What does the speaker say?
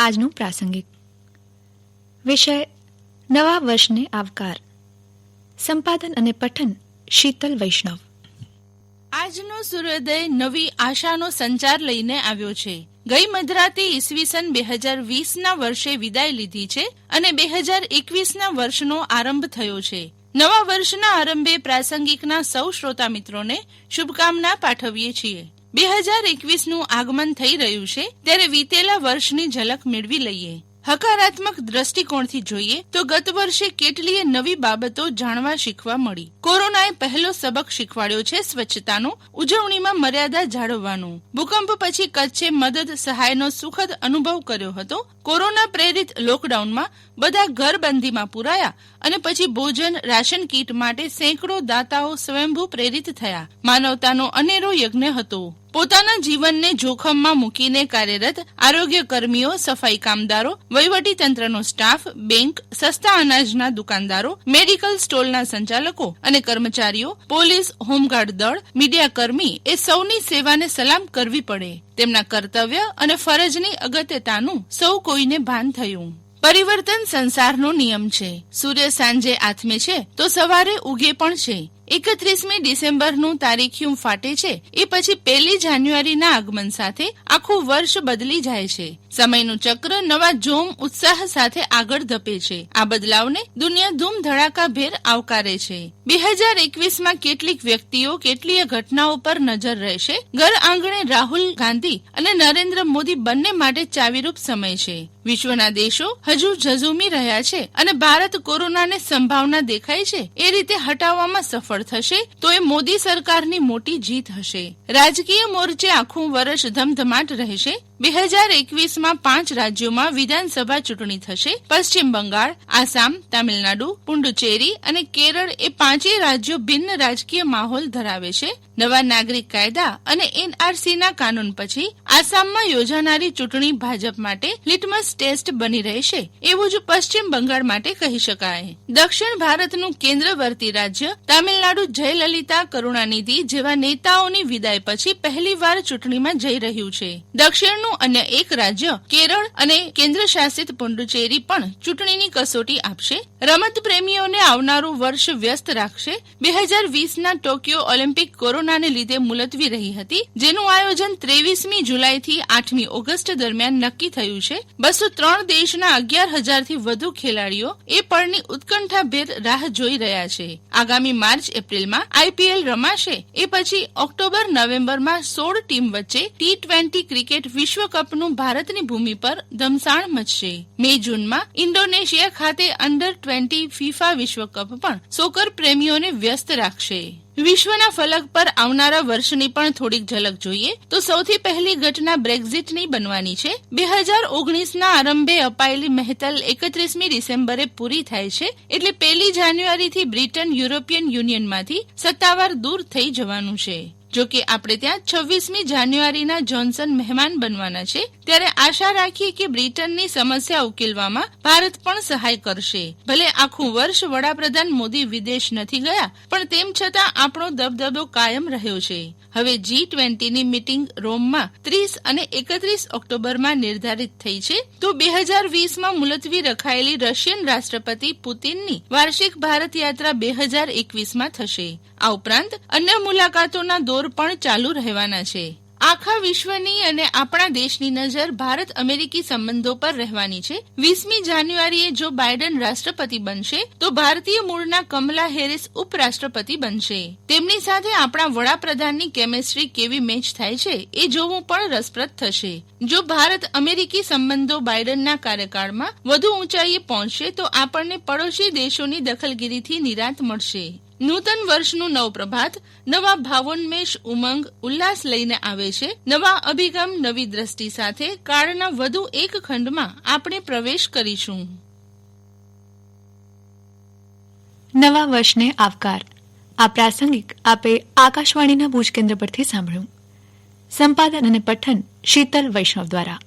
આજનું પ્રાસંગિક. વિષય, નવા વર્ષને આવકાર. સંપાદન અને પઠન, શીતલ વૈષ્ણવ. આજનો સૂર્યોદય નવી આશાનો સંચાર લઈને આવ્યો છે. ગઈ મધરાતે ઈસવીસન બે હજાર વીસના વર્ષે વિદાય લીધી છે અને બે હજાર એકવીસના વર્ષનો આરંભ થયો છે. નવા વર્ષના આરંભે પ્રાસંગિકના સૌ શ્રોતા મિત્રોને શુભકામના પાઠવીએ છીએ. બે હજાર એકવીસનું આગમન થઈ રહ્યું છે, ત્યારે વીતેલા વર્ષની ઝલક મેળવી લઈએ. હકારાત્મક દ્રષ્ટિકોણથી જોઈએ, તો ગત વર્ષે કેટલીય નવી બાબતો જાણવા શીખવા મળી. કોરોનાએ પહેલો સબક શીખવાડ્યો છે સ્વચ્છતાનો, ઉજવણીમાં મર્યાદા જાળવવાનું. ભૂકંપ પછી કચ્છે મદદ સહાયનો સુખદ અનુભવ કર્યો હતો. કોરોના પ્રેરિત લોકડાઉનમાં બધા ઘરબંધીમાં પુરાયા અને પછી ભોજન, રાશન કીટ માટે સેંકડો દાતાઓ સ્વયંભૂ પ્રેરિત થયા. માનવતાનો અનેરો યજ્ઞ હતો. પોતાના જીવનને જોખમમાં મૂકીને કાર્યરત આરોગ્ય કર્મીઓ સફાઈ કામદારો, વહીવટી તંત્રનો સ્ટાફ, બેંક, સસ્તા અનાજના દુકાનદારો, મેડિકલ સ્ટોલના સંચાલકો અને કર્મચારીઓ, પોલીસ, હોમગાર્ડ દળ, મીડિયા કર્મી એ સૌની સેવાને સલામ કરવી પડે. તેમના કર્તવ્ય અને ફરજની અગત્યતાનું સૌ કોઈને ભાન થયું. પરિવર્તન સંસારનો નિયમ છે. સૂર્ય સાંજે આથમે છે તો સવારે ઉગે પણ છે. એકત્રીસમી ડિસેમ્બરનું તારીખિયું ફાટે છે. એ પછી પહેલી જાન્યુઆરીના આગમન સાથે આખું વર્ષ બદલી જાય છે. સમયનું ચક્ર નવા જોમ ઉત્સાહ સાથે આગળ ધપે છે. આ બદલાવને દુનિયા ધૂમ ધડાકાભેર આવકારે છે. બે હજાર એકવીસમાં કેટલીક વ્યક્તિઓ કેટલીય ઘટનાઓ પર નજર રહેશે? ઘર આંગણે રાહુલ ગાંધી અને નરેન્દ્ર મોદી બંને માટે ચાવીરૂપ સમય છે. વિશ્વના દેશો હજુ ઝઝુમી રહ્યા છે અને ભારત કોરોનાને સંભાવના દેખાય છે. એ રીતે હટાવવામાં સફળ થશે તો એ મોદી સરકારની મોટી જીત હશે. રાજકીય મોરચે આખું વર્ષ ધમધમાટ રહેશે બે હજાર એકવીસમાં પાંચ રાજ્યોમાં વિધાનસભા ચૂંટણી થશે. પશ્ચિમ બંગાળ, આસામ, તામિલનાડુ, પુડુચેરી અને કેરળ એ પાંચેય રાજ્યો ભિન્ન રાજકીય માહોલ ધરાવે છે. નવા નાગરિક કાયદા અને એનઆરસીના કાનૂન પછી આસામમાં યોજાનારી ચૂંટણી ભાજપ માટે લિટમસ ટેસ્ટ બની રહેશે એવું જ પશ્ચિમ બંગાળ માટે કહી શકાય. દક્ષિણ ભારતનું કેન્દ્રવર્તી રાજ્ય તામિલનાડુ જયલલિતા કરુણાનિધિ જેવા નેતાઓની વિદાય પછી પહેલીવાર ચૂંટણીમાં જઈ રહ્યું છે. દક્ષિણનું અન્ય એક રાજ્ય, કેરળ અને કેન્દ્ર શાસિત પુડુચેરી પણ ચૂંટણીની કસોટી આપશે. રમત પ્રેમીઓને આવનારું વર્ષ વ્યસ્ત રાખશે. બે હજાર વીસના ટોક્યો ઓલિમ્પિક કોરોનાને લીધે મુલતવી રહી હતી, જેનું આયોજન ત્રેવીસમી જુલાઈથી આઠમી ઓગસ્ટ દરમિયાન નક્કી થયું છે. બસો ત્રણ દેશના અગિયાર હજારથી વધુ ખેલાડીઓ એ પળની ઉત્કંઠાભેર રાહ જોઈ રહ્યા છે. આગામી માર્ચ એપ્રિલમાં આઈપીએલ રમાશે. એ પછી ઓક્ટોબર નવેમ્બરમાં સોળ ટીમ વચ્ચે ટી ટ્વેન્ટી ક્રિકેટ વિશ્વકપનું ભારતની ભૂમિ પર ધમસાણ મચશે. મે જૂનમાં ઇન્ડોનેશિયા ખાતે અંડર ટ્વેન્ટી ફીફા વિશ્વકપ પણ સોકર પ્રેમીઓને વ્યસ્ત રાખશે. વિશ્વના ફલક પર આવનારા વર્ષની પણ થોડીક ઝલક જોઈએ તો સૌથી પહેલી ઘટના બ્રેક્ઝિટની બનવાની છે. બે હજાર ઓગણીસના આરંભે અપાયેલી મહેતલ એકત્રીસમી ડિસેમ્બરે પૂરી થાય છે એટલે પહેલી જાન્યુઆરીથી બ્રિટન યુરોપિયન યુનિયનમાંથી સત્તાવાર દૂર થઈ જવાનું છે. જો કે આપણે ત્યાં છવ્વીસમી જાન્યુઆરીના જોન્સન મહેમાન બનવાના છે, ત્યારે આશા રાખીએ કે બ્રિટનની સમસ્યા ઉકેલવામાં ભારત પણ સહાય કરશે. ભલે આખું વર્ષ વડાપ્રધાન મોદી વિદેશ નથી ગયા, પણ તેમ છતાં આપણો દબદબો કાયમ રહ્યો છે. હવે જી ટ્વેન્ટીની મીટિંગ રોમમાં ત્રીસ અને એકત્રીસ ઓક્ટોબરમાં નિર્ધારિત થઈ છે. તો બે હજાર વીસમાં મુલતવી રખાયેલી રશિયન રાષ્ટ્રપતિ પુતિનની વાર્ષિક ભારત યાત્રા બે હજાર એકવીસમાં થશે. આ ઉપરાંત અન્ય મુલાકાતોના દોર પણ ચાલુ રહેવાના છે. આખા વિશ્વની અને આપણા દેશની નજર ભારત અમેરિકી સંબંધો પર રહેવાની છે. વીસમી જાન્યુઆરીએ જો બાઇડન રાષ્ટ્રપતિ બનશે, તો ભારતીય મૂળના કમલા હેરિસ ઉપરાષ્ટ્રપતિ બનશે. તેમની સાથે આપણા વડાપ્રધાનની કેમેસ્ટ્રી કેવી મેચ થાય છે, એ જોવું પણ રસપ્રદ થશે. જો ભારત અમેરિકી સંબંધો બાઇડનના કાર્યકાળમાં વધુ ઊંચાઈએ પહોંચશે, તો આપણને પડોશી દેશોની દખલગીરીથી નિરાંત મળશે. નૂતન વર્ષનું નવ પ્રભાત, નવા ભાવોન્મેષ ઉમંગ, ઉલ્લાસ લઈને આવે છે. નવા અભિગમ, નવી દ્રષ્ટિ સાથે કાળના વધુ એક ખંડમાં આપણે પ્રવેશ કરીશું. નવા વર્ષને આવકાર. આ પ્રાસંગિક આપે આકાશવાણીના ભુજ કેન્દ્ર પરથી સાંભળ્યું. સંપાદન અને પઠન શીતલ વૈષ્ણવ દ્વારા.